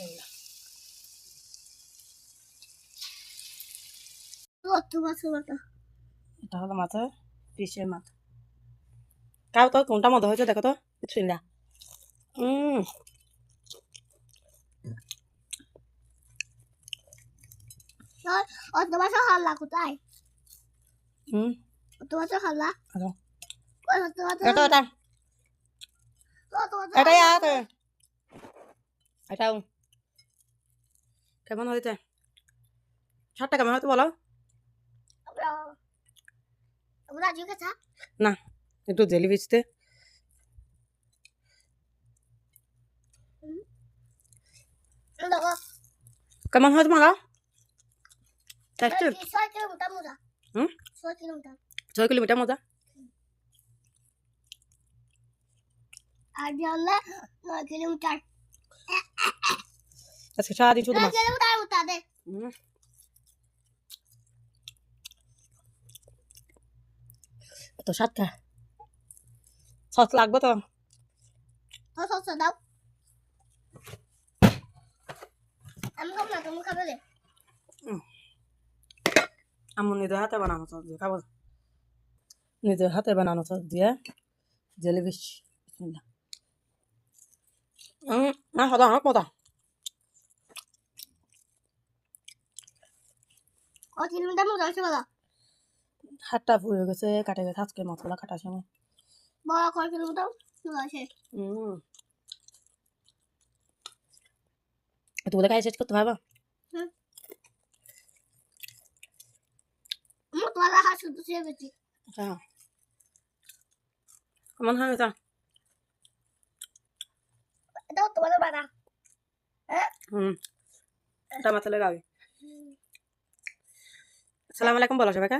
বিসমিল্লাহ কত মাছ মাথা এটা হলো মাথা পিসের মাথা। কাউ তো কোনটা মতো হয়েছে দেখো তো হুম অত হাল্লা কোথায়? হুম অত মাছ হাল্লা এটা এটা অত মাছ এটাই আছে এটাও কেমন হয়েছে? ছাড়টা কেমন হয়তো বলো? না একটু জেলি বেচতে। কেমন মালা টেক্সচার ছয় কিলোমিটার মজা। আর নয় কিলোমিটার আজকে সারাদিন শুধু মাছ। এত সাতটা। সস লাগবে তো? তো সস দাও আমি খাব না তুমি খাবে রে নিজের হাতে বানানো সস দিয়ে খাব? নিজের হাতে বানানো সস দিয়ে জেলি বিশ বিসমিল্লাহ হুম না সাদা অনেক মজা ও কিলোমিটার মতো আছে বলো। হাতটা ফুয়ে গেছে কাটে গেছে আজকে মশলা কাটার সময়। বড় কয় কিলোমিটার চলে আসে হুম তুমি খাই শেষ করতে পারবা? হাত শুধু হ্যাঁ কেমন হয় এটা এটাও তোমাদের বানা। হ্যাঁ? হুম। এটা মাথা লাগাবে আসসালামু আলাইকুম বলো সবাইকে।